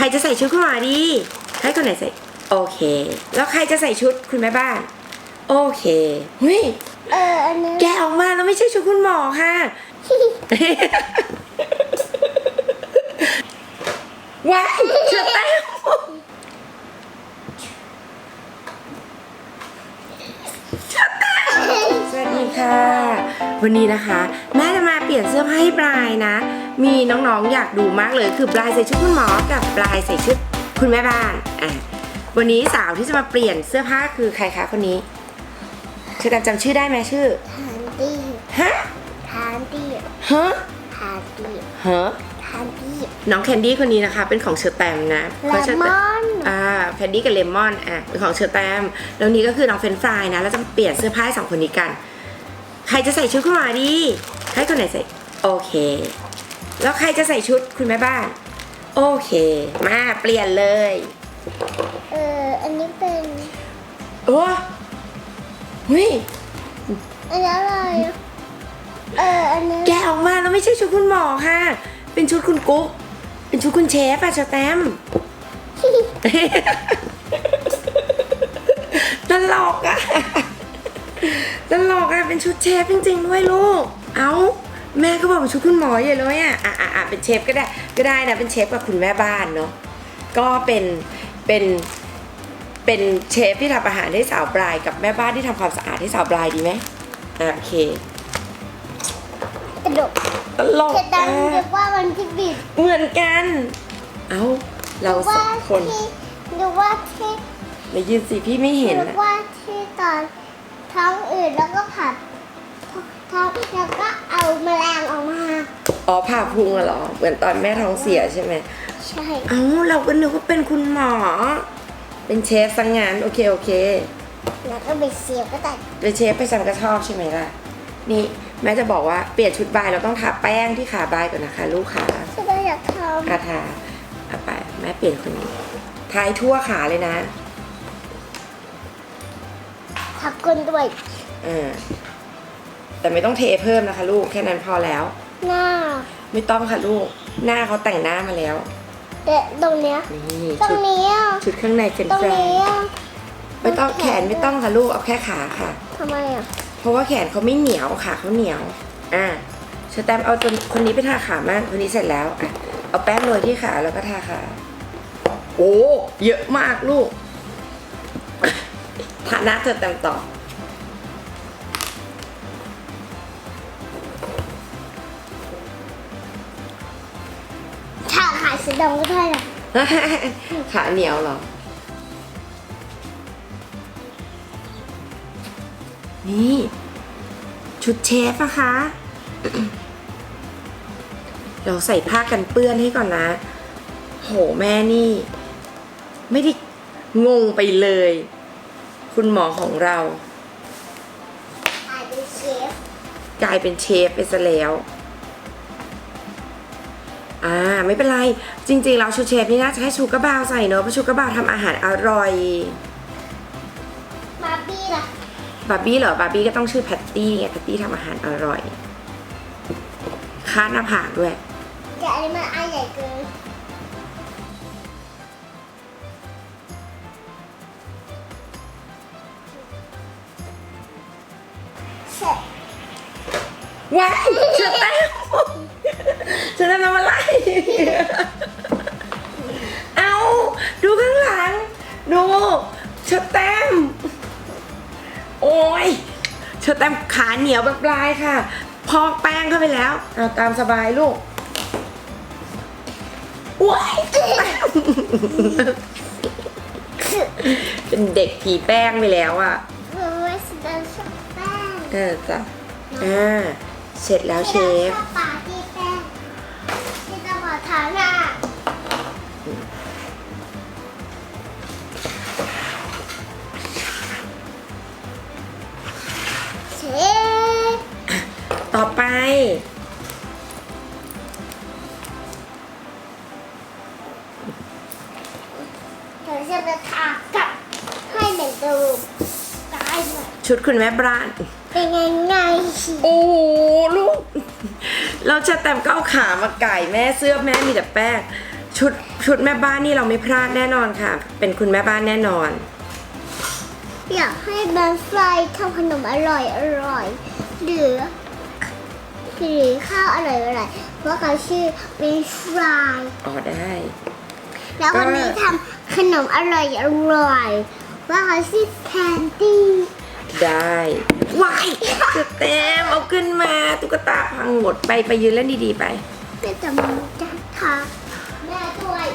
ใครจะใส่ชุดคุณหมอดี ให้คนไหนใส่ โอเค แล้วใครจะใส่ชุดคุณแม่บ้าน โอเคเฮ้ยเอออันนี้แกะออกมาแล้วไม่ใช่ชุดคุณหมอค่ะ ว้ายเชือแต้มเชือแต้มสวัสดีค่ะ วันนี้นะคะ แม่จะมาเปลี่ยนเสื้อผ้าให้ปลายนะ มีน้องๆอยากดูมากเลยคือปลายใส่ชุดคุณหมอกับปลายใส่ชุดคุณแม่บ้านอะวันนี้สาวที่จะมาเปลี่ยนเสื้อผ้าคือใครคะคนนี้เชอแตมจำชื่อได้ไหมชื่อทานตี้ฮะทานตี้ฮะทานตี้ฮะทานตี้น้องแคนดี้คนนี้นะคะ เป็นของเชอร์แตมนะเลพราะเชอร์มแตอนอ่าแคนดี้กับเลมอนอะเป็นของเชอร์แตมแล้วนี้ก็คือน้องเฟรนช์ฟรายนะแล้วจะเปลี่ยนเสื้อผ้าให้สองคนนี้กัน ใครจะใส่ชุดคุณหมอดีให้คนไหนใส่โอเค แล้วใครจะใส่ชุดคุณแม่บ้าน โอเค มาเปลี่ยนเลย เอออันนี้เป็นโอ้เฮ้ยอันนี้อะไรอะเอออันนี้แกะออกมาแล้วไม่ใช่ชุดคุณหมอค่ะ เป็นชุดคุณกุ๊ก เป็นชุดคุณเชฟอะเชอร์แตมตลกอะตลกอะเป็นชุดเชฟจริงๆด้วยลูก เอา แม่ก็บอกเป็นชุดคุณหมออย่าเลยอะอะอะอะเป็นเชฟก็ได้ก็ได้นะเป็นเชฟกับคุณแม่บ้านเนาะก็เป็นเป็นเป็นเชฟที่ทำอาหารให้สาวปลายกับแม่บ้านที่ทำความสะอาดให้สาวปลายดีไหมอะโอเคกระดกตลกจะดัอะงนึกว่ามันที่บิดเหมือนกัน เอาเราสว่าองคนที่หรือว่าที่มายืนสิพี่ไม่เห็นหรืออะว่าที่ตอนท้องอืดแล้วก็ผัด ท้องแล้วก็เอาแมลงออกมา อ๋อผ่าพุงอะเหรอ เหมือนตอนแม่ท้องเสียใช่ไหมใช่ เอ้าเราก็นึกว่าเป็นคุณหมอ เป็นเชฟสังงานโอเคโอเคแล้วก็ไปเสียบก็ตัดเป็นเชฟไปซันก็ชอบใช่ไหมล่ะ นี่แม่จะบอกว่าเปลี่ยนชุดบายเราต้องทาแป้งที่ขาบายก่อนนะคะ ลูกขาฉันก็อยากทอาทาเอาไปแม่เปลี่ยนคนนี้ทายทั่วขาเลยนะำทักก้นด้วยเออ แต่ไม่ต้องเทเพิ่มนะคะ ลูกแค่นั้นพอแล้ว หน้าไม่ต้องค่ะลูก หน้าเขาแต่งหน้ามาแล้ว แต่ตรงเนี้ย นี่ตรชุงดนี้อะชุดข้างในเป็นตรงฟรายนี้อะไม่ต้องแขนไม่ต้องค่ะลูกเอาแค่ขาค่ะ ทำไมอะเพราะว่าแขนเขาไม่เหนียวขาเขาเหนียว อะสแตมป์เอาตัวคนนี้ไปทาขามั่งคนนี้เสร็จแล้วอะเอาแป้งโรยที่ขาแล้วก็ทาขา โอ้เยอะมากลูกทาหน้าเธอแตมต่อ สีดำก็ได้หรอขาเหนียวเหรอ นี่ ชุดเชฟนะคะ เราใส่ผ้ากันเปื้อนให้ก่อนนะ โหแม่นี่ ไม่ได้งงไปเลย คุณหมอของเราขายเป็นเชฟกลายเป็นเชฟไปซะแล้ว อ่าไม่เป็นไรจริงๆแล้วชูเชฟนี่น่าจะให้ชูกระบาวใส่เนอะเพราะชูกระบาวทำอาหารอร่อยบาร์บี้ล่ะบาร์บี้เหรอบาร์บี้ก็ต้องชื่อแพตตี้ไงแพตตี้ทำอาหารอร่อยคาดหน้าผากด้วยแต่อันนี้มันอันใหญ่เกินเสร็จว้ายเชอแต้ม เชอแต้มทำอะไร เอาดูข้างหลัง ดูเชอแต้ม โอ้ยเชอแต้มขาเหนียวแบบลายค่ะ พอกแป้งเข้าไปแล้ว เอาตามสบายลูกว้ายเชอแต้มเป็นเด็กผีแป้งไปแล้วอะเพื่อไว้สีดำชอบแป้งเออจ้ะอ่าเสร็จแล้วเชฟ เดี๋ยวจะไปทากลับให้เหมือนเดิมได้ไหมชุดคุณแม่บ้าน เป็นไงไงโอ้โหลูก เราจะแต้มก็เอาขามาไก่แม่เสื้อแม่มีแต่แป้งชุดชุดแม่บ้านนี่เราไม่พลาดแน่นอนค่ะ เป็นคุณแม่บ้านแน่นอน อยากให้แบนฟรายทำขนมอร่อยอร่อยหรือหรือข้าวอร่อยอร่อยเพราะเขาชื่อแบนฟรายอ๋อได้ แล้ววันนี้ทำ ขนมอร่อยอร่อยเพราะเขาชื่อแคนดี้ได้วายจะเต็มเอาขึ้นมาตุ๊กตาพังหมดไปไปยืนเล่นดีๆไปแม่จะมีจะทาแม่ช่วย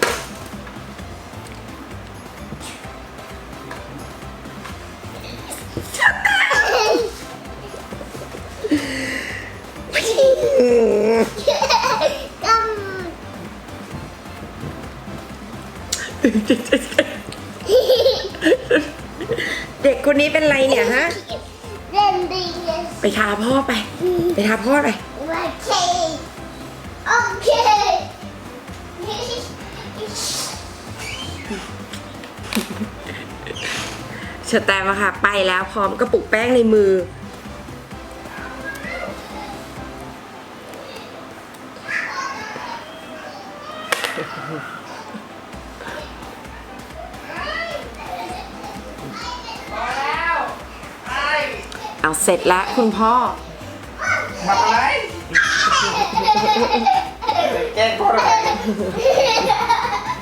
เด็กคนนี้เป็นไรเนี่ยฮะ เล่นดีเลยไปทาพ่อไป ไปทาพ่อไป โอเค โอเค เชอแตมอะค่ะ ไปแล้วพร้อมกระปุกแป้งในมือ เอาเสร็จแล้วคุณพ่อมาอะไรแกล้งพ่ออะไร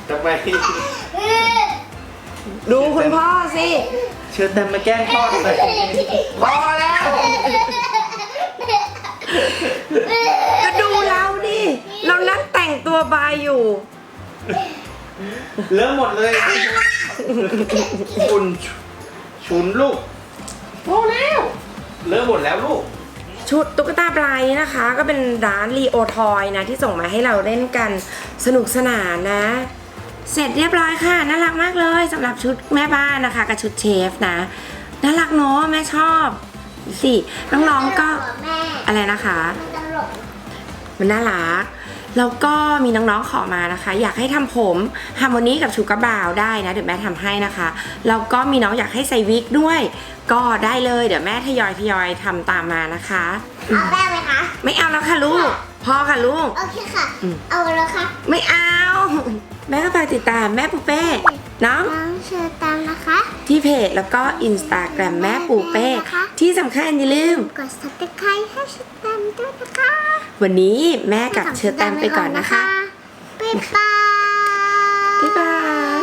ทำไมดูคุณพ่อสิเชิญแต่มาแกล้งพ่อทำไมพอแล้ว ก็ดูเราดิเรานั่งแต่งตัวบายอยู่เลอะหมดเลยชุนชุนลูกพอแล้ว เลอะหมดแล้วลูก ชุดตุ๊กตาปลายนี้นะคะ ก็เป็นร้านรีโอทอยนะที่ส่งมาให้เราเล่นกันสนุกสนานนะ เสร็จเรียบร้อยค่ะ น่ารักมากเลยสำหรับชุดแม่บ้านนะคะ กับชุดเชฟนะน่ารักเนาะแม่ชอบดูสิน้องๆก็แม่อะไรนะคะ มันตลกมันน่ารัก แล้วก็มีน้องๆขอมานะคะ อยากให้ทำผมฮาร์โมนีกับชูกาบาวได้นะเดี๋ยวแม่ทำให้นะคะแล้วก็มีน้องอยากให้ใส่วิกด้วย ก็ได้เลยเดี๋ยวแม่ทยอยทยอยทำตามมานะคะเอาแป้งไหมคะไม่เอาแล้วค่ะลูกพอค่ะลูกโอเคค่ะอืมเอาแล้วค่ะ ไม่เอา แม่ก็ไปติดตามแม่ปูเป้ น้องเชิญตามนะคะ ที่เพจแล้วก็อินสตาแกรมแม่ปูเป้ ที่สำคัญอย่าลืม กดซับสไครให้เชอตัมด้วยนะคะ วันนี้แม่กับเชิอตัมไปก่อนนะคะบ๊ายบายบ๊ายบาย